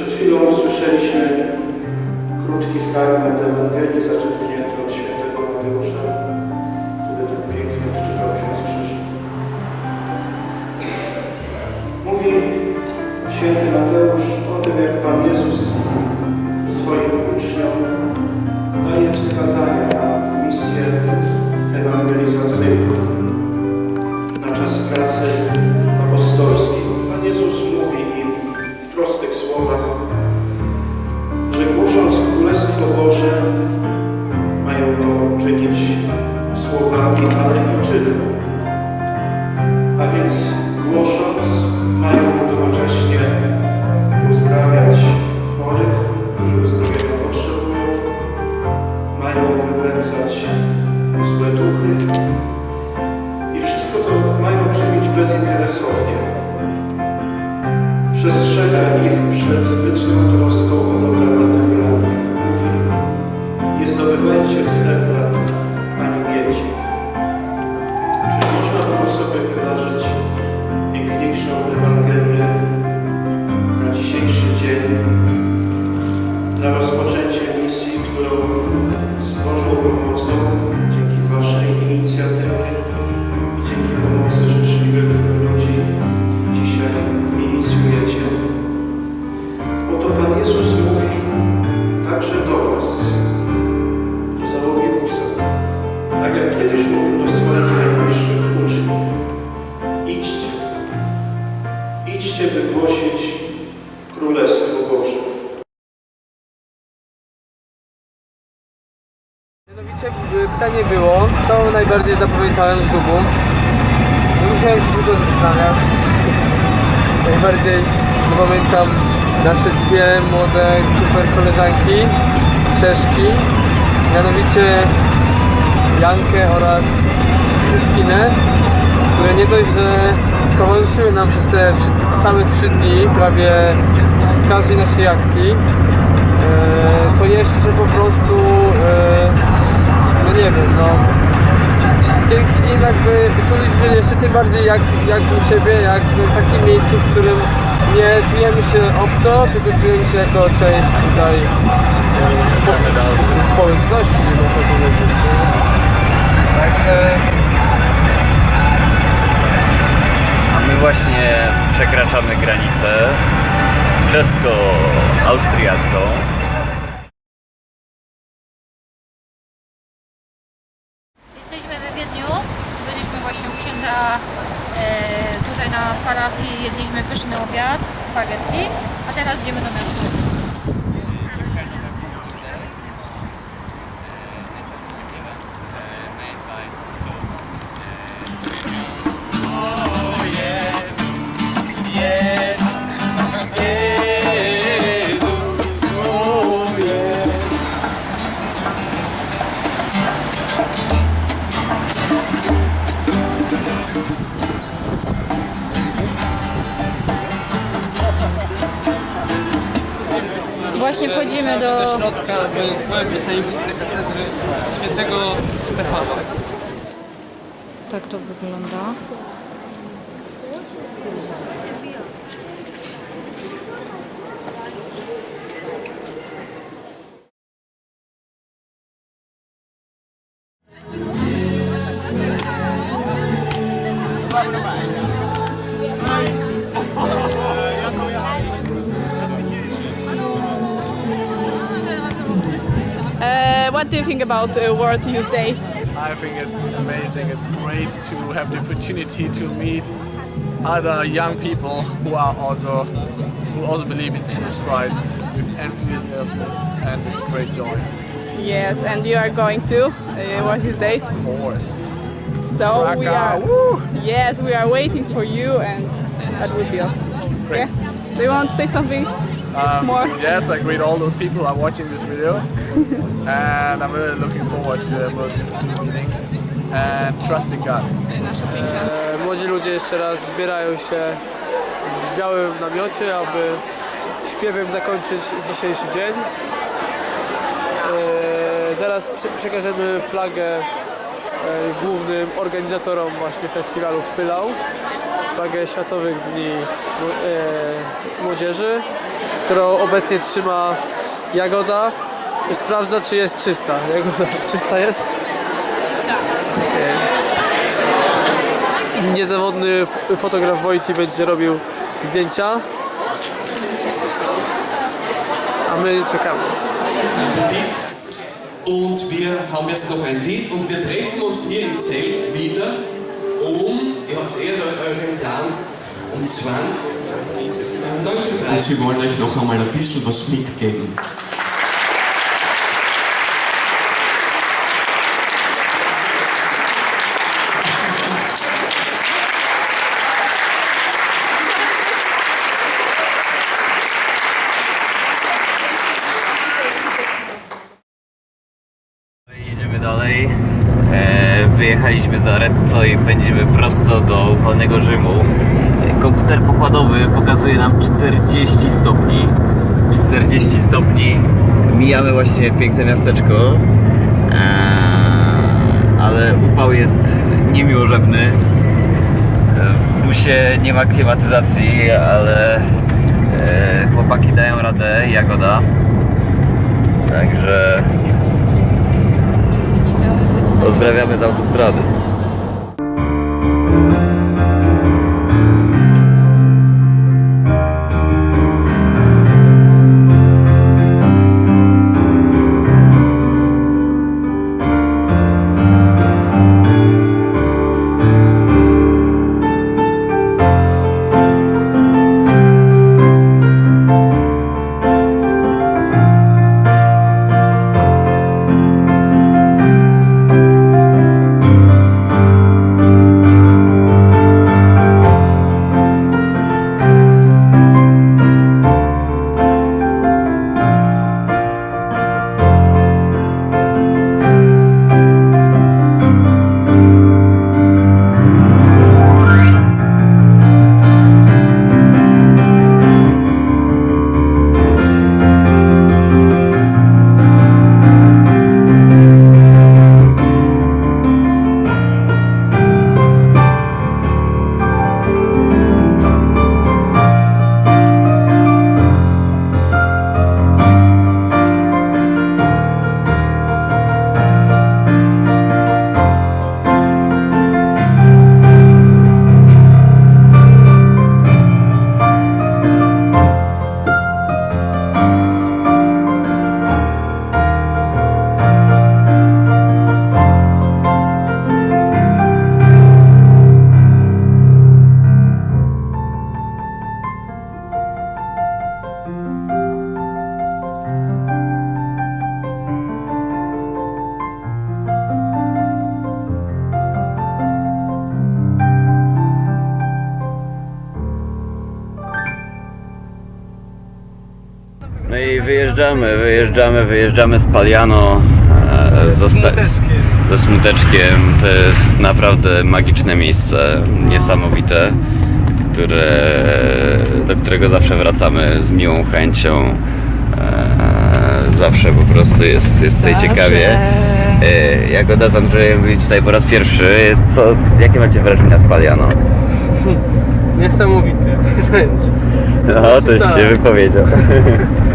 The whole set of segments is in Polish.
Przed chwilą usłyszeliśmy krótki fragment Ewangelii zaczerpnięty idźcie, by głosić Królestwo Boże. Mianowicie pytanie było, co najbardziej zapamiętałem z klubu. Nie musiałem się długo zastanawiać. Najbardziej zapamiętam nasze dwie młode super koleżanki, Czeszki, mianowicie Jankę oraz Krystynę, które nie dość, że towarzyszyły nam przez te całe trzy dni, prawie w każdej naszej akcji, e, to jeszcze po prostu, e, no nie wiem, no dzięki nim jakby czuliśmy jeszcze tym bardziej jak, jak u siebie, jak w takim miejscu, w którym nie czujemy się obco, tylko czujemy się jako część tutaj spo, społeczności, można powiedzieć. Także my właśnie przekraczamy granicę czesko-austriacką. Jesteśmy we Wiedniu, byliśmy właśnie u księdza e, tutaj na parafii, jedliśmy pyszny obiad, spaghetti, a teraz idziemy do miasta. Wchodzimy do... do środka, by zgłębić tajemnicę katedry świętego Stefana. Tak to wygląda. What do you think about uh, World Youth Days? I think it's amazing. It's great to have the opportunity to meet other young people who are also who also believe in Jesus Christ with enthusiasm and with great joy. Yes, and you are going to uh, World Youth Days. Of course. So we are. woo! Yes, we are waiting for you, and that would be awesome. Great. Yeah. Do you want to say something Um, more? Yes, I greet all those people who are watching this video, and I'm really looking forward to the Youth meeting and trusting God. E, Młodzi ludzie jeszcze raz zbierają się w białym namiocie, aby śpiewem zakończyć dzisiejszy dzień. E, Zaraz prze- przekażemy flagę głównym organizatorom właśnie festiwalu w Pylau, wagę Światowych Dni e, Młodzieży, którą obecnie trzyma Jagoda i sprawdza, czy jest czysta. Jagoda, czysta jest? Niezawodny fotograf Wojty będzie robił zdjęcia, a my czekamy. Und wir haben jetzt noch ein Lied und wir treffen uns hier im Zelt wieder um, ihr habt es eh in eurem Plan, um 20. Und sie wollen euch noch einmal ein bisschen was mitgeben. Pędzimy prosto do upalnego Rzymu. Komputer pokładowy pokazuje nam 40 stopni. 40 stopni. Mijamy właśnie piękne miasteczko. E, ale upał jest niemiłożebny. W busie nie ma klimatyzacji, ale e, chłopaki dają radę, jagoda. Także Pozdrawiamy z autostrady. Wyjeżdżamy, wyjeżdżamy, wyjeżdżamy z Paliano. e, Zosta- Smuteczkiem. ze smuteczkiem. To jest naprawdę magiczne miejsce, niesamowite, które, do którego zawsze wracamy z miłą chęcią. E, Zawsze po prostu jest, jest tutaj ciekawie. E, Jagoda z Andrzejem byli tutaj po raz pierwszy. Co, jakie macie wrażenia z Paliano? Niesamowite. No, to się wypowiedział.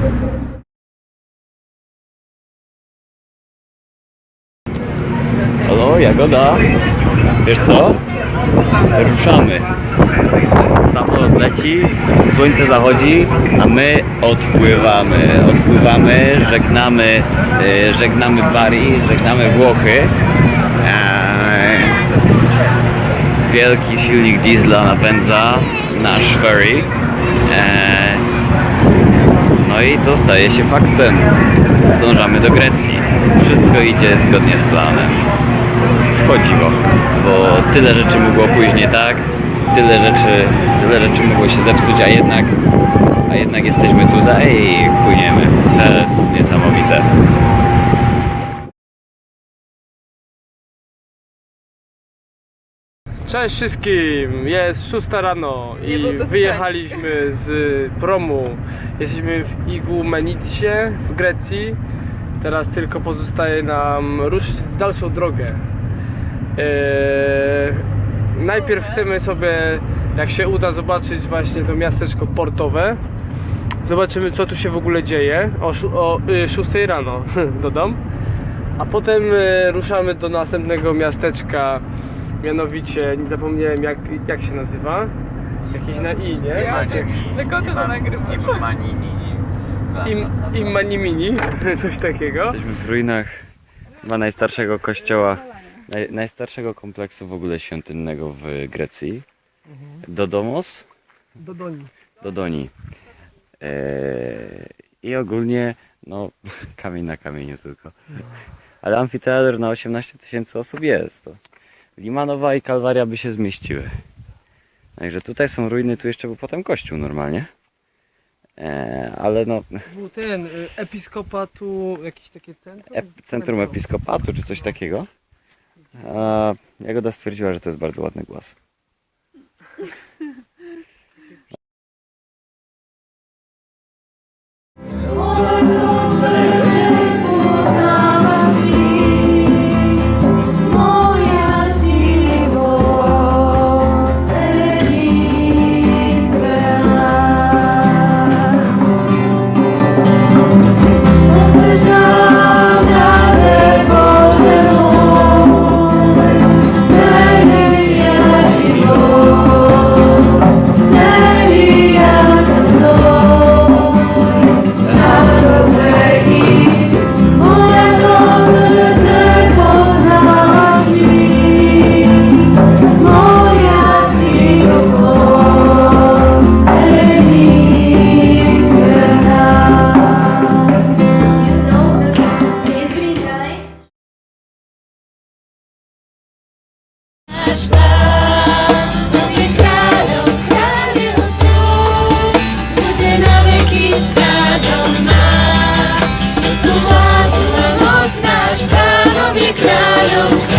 Jagoda? Wiesz co? Ruszamy. Samolot leci, słońce zachodzi, a my odpływamy. Odpływamy, żegnamy, e, żegnamy Bari, żegnamy Włochy. Eee, wielki silnik diesla napędza nasz ferry. Eee, no i to staje się faktem. Zdążamy do Grecji. Wszystko idzie zgodnie z planem. Wchodziło, bo tyle rzeczy mogło pójść nie tak, tyle rzeczy, tyle rzeczy mogło się zepsuć, a jednak, a jednak jesteśmy tutaj i płyniemy. To jest niesamowite. Cześć wszystkim! Jest 6 rano i było wyjechaliśmy z promu. Jesteśmy w Igumenicie w Grecji. Teraz tylko pozostaje nam ruszyć w dalszą drogę. Najpierw chcemy sobie, jak się uda, zobaczyć właśnie to miasteczko portowe. Zobaczymy, co tu się w ogóle dzieje. O, o y, 6 rano dodam. A potem y, ruszamy do następnego miasteczka, mianowicie, nie zapomniałem jak, jak się nazywa. Jakieś na i, nie? Tylko to nagrywa. Im, Immanimini, coś takiego. Jesteśmy w ruinach chyba najstarszego kościoła, naj, najstarszego kompleksu w ogóle świątynnego w Grecji. Dodomos? Do Doni. Dodoni. Eee, I ogólnie, no, kamień na kamieniu tylko. Ale amfiteatr na 18 tysięcy osób jest. To Limanowa i Kalwaria by się zmieściły. Także tutaj są ruiny, tu jeszcze był potem kościół normalnie. Eee, ale no, Był ten, y, episkopatu, jakieś takie centrum? ep- centrum episkopatu czy coś takiego. A Jagoda stwierdziła, że to jest bardzo ładny głos. краю.